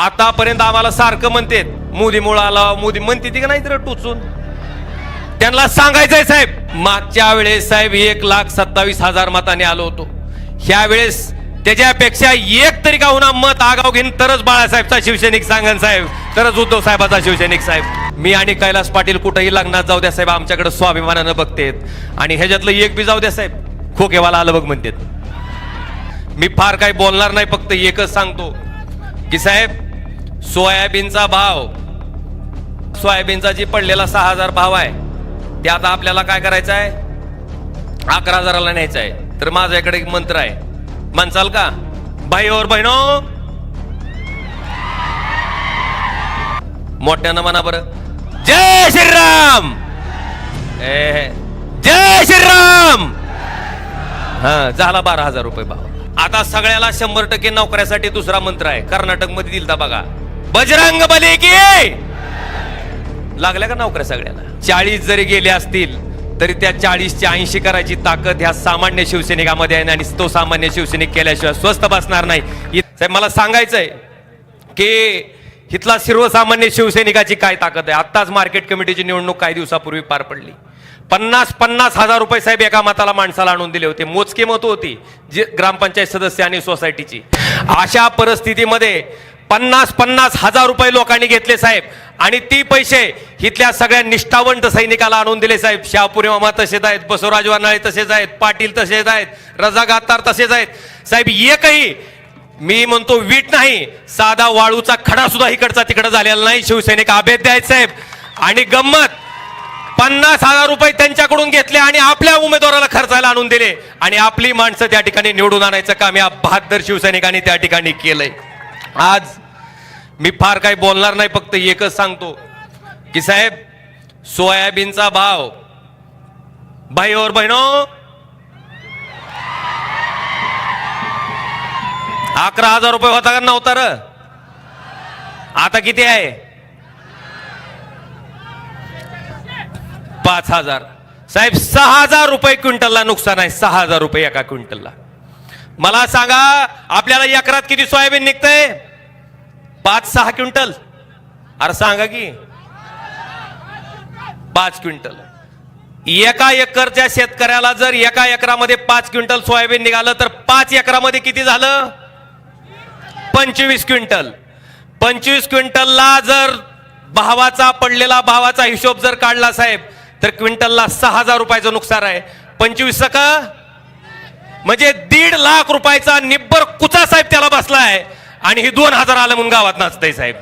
आतापर्यंत आम्हाला सारखं म्हणते मोदीमुळं आला मोदी म्हणते ती का नाही तर टुचून? त्यांना सांगायचंय साहेब मागच्या वेळेस साहेब एक लाख सत्तावीस हजार मताने आलो होतो. ह्या वेळेस त्याच्यापेक्षा एक तरी का होणार मत आगाव घेईन तरच बाळासाहेबचा शिवसैनिक सांगन साहेब तरच उद्धव साहेबाचा शिवसैनिक साहेब. मी आणि कैलास पाटील कुठेही लग्नात जाऊ द्या साहेब आमच्याकडे स्वाभिमानानं बघतेत. आणि ह्याच्यातलं एक बी जाऊ द्या साहेब खोकेवाला आलं बघ म्हणतात. मी फार काही बोलणार नाही फक्त एकच सांगतो. की साहेब सोयाबीनचा भाव. सोयाबीनचा जी पडलेला सहा हजार भाव आहे ते आता आपल्याला काय करायचं आहे? अकरा हजाराला न्यायचं आहे. तर माझ्या इकडे एक मंत्र आहे. म्हणसाल का? भाई और बहिणो. मोठ्यानं म्हणा बरं. जय श्रीराम. ए, जय श्रीराम. हा झाला बारा हजार रुपये भाव. आता सगळ्याला शंभर टक्के नोकऱ्यासाठी दुसरा मंत्र आहे. कर्नाटकमध्ये दिलता बघा. बजरंग बली की लागल्या का नोकऱ्या सगळ्यांना चाळीस जरी गेले असतील तरी त्या चाळीसची ऐंशी करायची ताकद ह्या सामान्य शिवसैनिकामध्ये आहे आणि तो सामान्य शिवसैनिक केल्याशिवाय स्वस्त बसणार नाही. साहेब मला सांगायचंय की इथला सर्वसामान्य शिवसैनिकाची काय ताकद आहे? आत्ताच मार्केट कमिटीची निवडणूक काही दिवसापूर्वी पार पडली. पन्नास पन्नास हजार रुपये साहेब एका मताला माणसाला आणून दिले होते. मोजके मत होती जी ग्रामपंचायत सदस्य आणि सोसायटीची अशा परिस्थितीमध्ये पन्नास पन्नास हजार रुपये लोकांनी घेतले साहेब. आणि ती पैसे इथल्या सगळ्या निष्ठावंत सैनिकाला आणून दिले साहेब. शाहपुरी मामा तसेच आहेत बसवराज वानाळे तसेच आहेत पाटील तसेच आहेत रजा गातार तसेच आहेत. साहेब एकही मी म्हणतो वीट नाही साधा वाळूचा खडा सुद्धा इकडचा तिकडं झालेला नाही. शिवसैनिक अभेद्य आहेत साहेब. आणि गंमत पन्नास हजार रुपये त्यांच्याकडून घेतले आणि आपल्या उमेदवाराला खर्चायला आणून दिले. आणि आपली माणसं त्या ठिकाणी निवडून आणायचं काम या बहादर शिवसैनिकांनी त्या ठिकाणी केलंय. आज मी फार काही बोलणार नाही फक्त एकच सांगतो की साहेब सोयाबीनचा भाव भाई और बहिणो. अकरा हजार रुपये होता का नव्हता र? आता किती आहे? पाच हजार. साहेब सहा हजार रुपये क्विंटलला नुकसान आहे सहा हजार रुपये एका क्विंटलला. मला सांगा आपल्याला एकरात किती सोयाबीन निघतंय? पाच सहा क्विंटल. अरे सांगा की. पाच क्विंटल. एका एकरच्या शेतकऱ्याला जर एका एकरामध्ये पाच क्विंटल सोयाबीन निघालं तर पाच एकरामध्ये किती झालं? पंचवीस क्विंटल. पंचवीस क्विंटलला जर भावाचा पडलेला भावाचा हिशोब जर काढला साहेब तर क्विंटलला सहा हजार रुपयाचं नुकसान आहे. पंचवीस का म्हणजे दीड लाख रुपयाचा निब्बर कुचा साहेब त्याला बसलाय. आणि हे दोन हजार आलं म्हणून गावात नाचतय साहेब.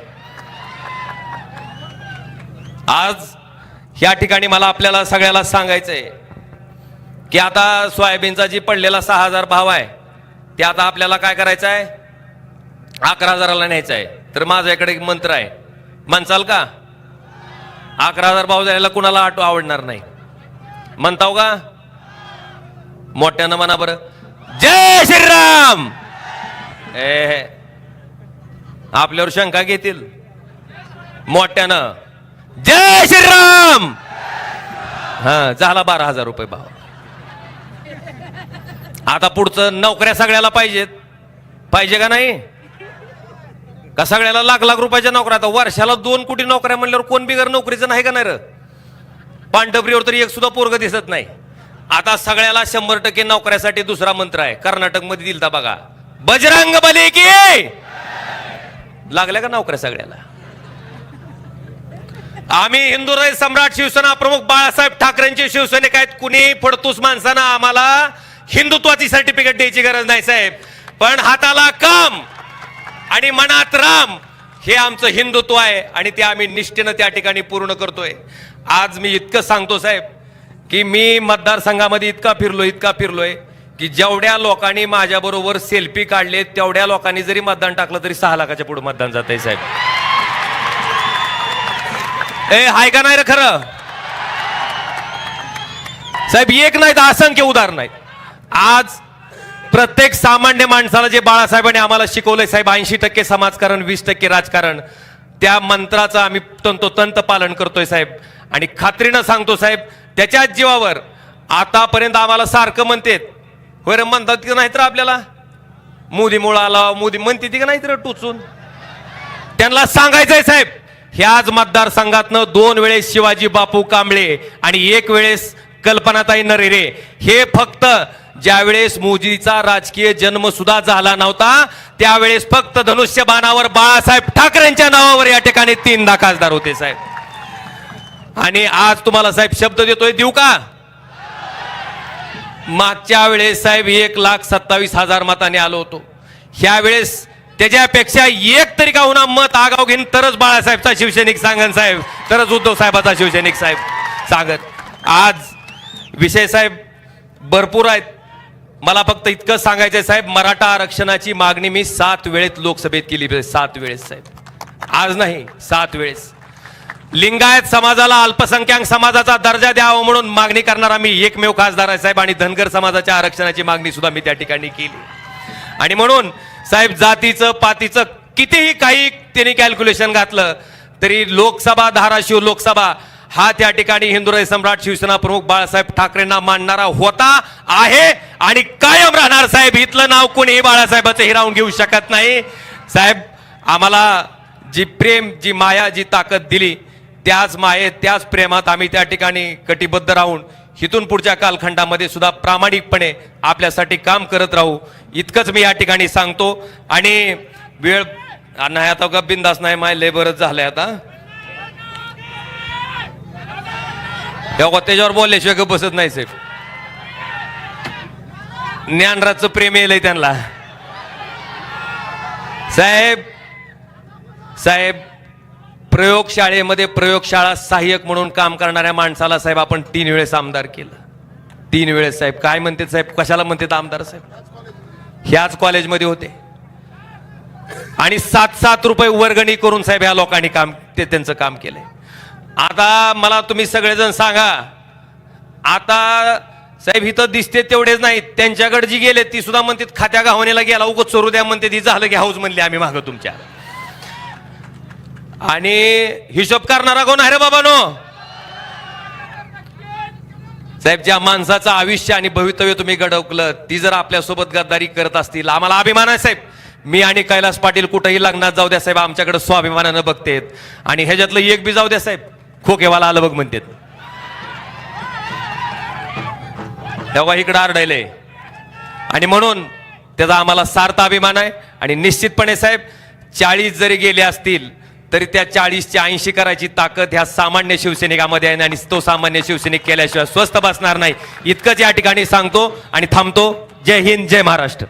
आज या ठिकाणी मला आपल्याला सगळ्याला सांगायचंय की आता सोयाबीनचा जी पडलेला सहा हजार भाव आहे ते आता आपल्याला काय करायचं आहे अकरा हजाराला न्यायचं आहे तर माझ्या इकडे एक मंत्र आहे. म्हणसाल का? अकरा हजार भाव जायला कुणाला आटो आवडणार नाही? म्हणताव का? मोठ्यानं म्हणा बरं. जय श्रीराम! ए हे. आपल्यावर शंका घेतील. मोठ्यानं. जय श्रीराम! हा झाला बारा हजार रुपये भाव. आता पुढचं नोकऱ्या सगळ्याला पाहिजेत. पाहिजे का नाही? का सगळ्याला लाख लाख रुपयाच्या नोकऱ्या? आता वर्षाला दोन कोटी नोकऱ्या म्हणल्यावर कोण बिगर नोकरीचं नाही का नाही र? पांढरपुरीवर तरी एक सुद्धा पोरग दिसत नाही. आता सगळ्याला शंभर टक्के नोकऱ्यासाठी दुसरा मंत्र आहे. कर्नाटकमध्ये दिलता बघा. बजरंग बली की लागल्या का नोकऱ्या सगळ्याला? आम्ही हिंदू सम्राट शिवसेना प्रमुख बाळासाहेब ठाकरेंचे शिवसैनिक आहेत. कुणी फडतूस माणसानं आम्हाला हिंदुत्वाची सर्टिफिकेट द्यायची गरज नाही साहेब. पण हाताला काम आणि मनात राम हे आमचं हिंदुत्व आहे आणि ते आम्ही निष्ठेनं त्या ठिकाणी पूर्ण करतोय. आज मी इतकं सांगतो साहेब की मी मतदारसंघामध्ये इतका फिरलोय इतका फिरलोय की जेवढ्या लोकांनी माझ्याबरोबर सेल्फी काढले तेवढ्या लोकांनी जरी मतदान टाकलं तरी सहा लाखाच्या पुढे मतदान जात आहे साहेब. ए हाय का नाही रे खरं? साहेब एक नाही तर असंख्य उदाहरण आहे आज प्रत्येक सामान्य माणसाला जे बाळासाहेबांनी आम्हाला शिकवलंय साहेब ऐंशी टक्के समाजकारण वीस टक्के राजकारण त्या मंत्राचं आम्ही तंतोतंत पालन करतोय साहेब. आणि खात्रीनं सांगतो साहेब त्याच्याच जीवावर आतापर्यंत आम्हाला सारखं म्हणतेत. होय रे म्हणतात की नाही तर आपल्याला मोदीमुळं आला मोदी म्हणते ती का नाही तर टुचून? त्यांना सांगायचंय साहेब ह्याच मतदारसंघातनं दोन वेळेस शिवाजी बापू कांबळे आणि एक वेळेस कल्पनाताई नरेरे. हे फक्त ज्यावेळेस मोदीचा राजकीय जन्म सुद्धा झाला नव्हता त्यावेळेस फक्त धनुष्यबाणावर बाळासाहेब ठाकरेंच्या नावावर या ठिकाणी तीनदा खासदार होते साहेब. आणि आज तुम्हाला साहेब शब्द देतोय देऊ का? मागच्या वेळेस साहेब एक लाख सत्तावीस हजार मताने आलो होतो. ह्या वेळेस त्याच्यापेक्षा एक तरी का होणार मत आगाव घेईन तरच बाळासाहेबचा शिवसैनिक सांगन साहेब तरच उद्धव साहेबाचा शिवसैनिक साहेब सांगत आज विषय साहेब भरपूर आहेत. मला फक्त इतकं सांगायचंय साहेब मराठा आरक्षणाची मागणी मी सात वेळेत लोकसभेत केली सात वेळेस साहेब. आज नाही सात वेळेस. लिंगायत समाजाला अल्पसंख्याक समाजाचा दर्जा द्यावा म्हणून मागणी करणारा मी एकमेव खासदार आहे साहेब. आणि धनगर समाजाच्या आरक्षणाची मागणी सुद्धा मी त्या ठिकाणी केली. आणि म्हणून साहेब जातीचं पातीचं कितीही काही त्यांनी कॅल्क्युलेशन घातलं तरी लोकसभा धाराशिव लोकसभा हा त्या ठिकाणी हिंदुराय सम्राट शिवसेना प्रमुख बाळासाहेब ठाकरेंना मानणारा होता आहे आणि कायम राहणार साहेब. इथलं नाव कोणीही बाळासाहेबाचं हिरावून घेऊ शकत नाही. साहेब आम्हाला जी प्रेम जी माया जी ताकद दिली त्याच मायेत त्याच प्रेमात आम्ही त्या ठिकाणी कटिबद्ध राहून इथून पुढच्या कालखंडामध्ये सुद्धा प्रामाणिकपणे आपल्यासाठी काम करत राहू इतकंच मी या ठिकाणी सांगतो. आणि वेळ नाही आता का बिंदास नाही माय लय झालंय आता. त्याच्यावर बोलल्याशिवाय बसत नाही साहेब. ज्ञानराजचं प्रेम येलंय त्यांना. साहेब साहेब प्रयोगशाळेमध्ये प्रयोगशाळा सहाय्यक म्हणून काम करणाऱ्या माणसाला साहेब आपण तीन वेळेस आमदार केलं. तीन वेळेस साहेब. काय म्हणते साहेब? कशाला म्हणते आमदार साहेब? ह्याच कॉलेजमध्ये होते. आणि सात सात रुपये वर्गणी करून साहेब ह्या लोकांनी काम ते त्यांचं काम केलंय. आता मला तुम्ही सगळेजण सांगा. आता साहेब इथं दिसते तेवढेच नाही त्यांच्याकडे जी गेले ती सुद्धा म्हणतात खात्या गावणीला गेला उगत चोरू द्या म्हणते. ती झालं की हाऊस म्हणली आम्ही मागं तुमच्या. आणि हिशोब करणारा कोण आहे रे बाबानो? साहेब ज्या माणसाचं आयुष्य आणि भवितव्य तुम्ही घडवलं ती जर आपल्यासोबत गद्दारी करत असतील आम्हाला अभिमान आहे साहेब. मी आणि कैलास पाटील कुठेही लग्नात जाऊ द्या साहेब आमच्याकडे स्वाभिमानानं बघतेत. आणि ह्याच्यातलं एक बी जाऊ द्या साहेब खोकेवाला आलं बघ म्हणतात. तेव्हा इकडं आरडायले. आणि म्हणून त्याचा आम्हाला सार्थ अभिमान आहे. आणि निश्चितपणे साहेब चाळीस जरी गेले असतील तरी त्या चाळीसची ऐंशी करायची ताकद ह्या सामान्य शिवसैनिकामध्ये आहे आणि तो सामान्य शिवसैनिक केल्याशिवाय स्वस्त बसणार नाही. इतकंच या ठिकाणी सांगतो आणि थांबतो. जय हिंद जय महाराष्ट्र.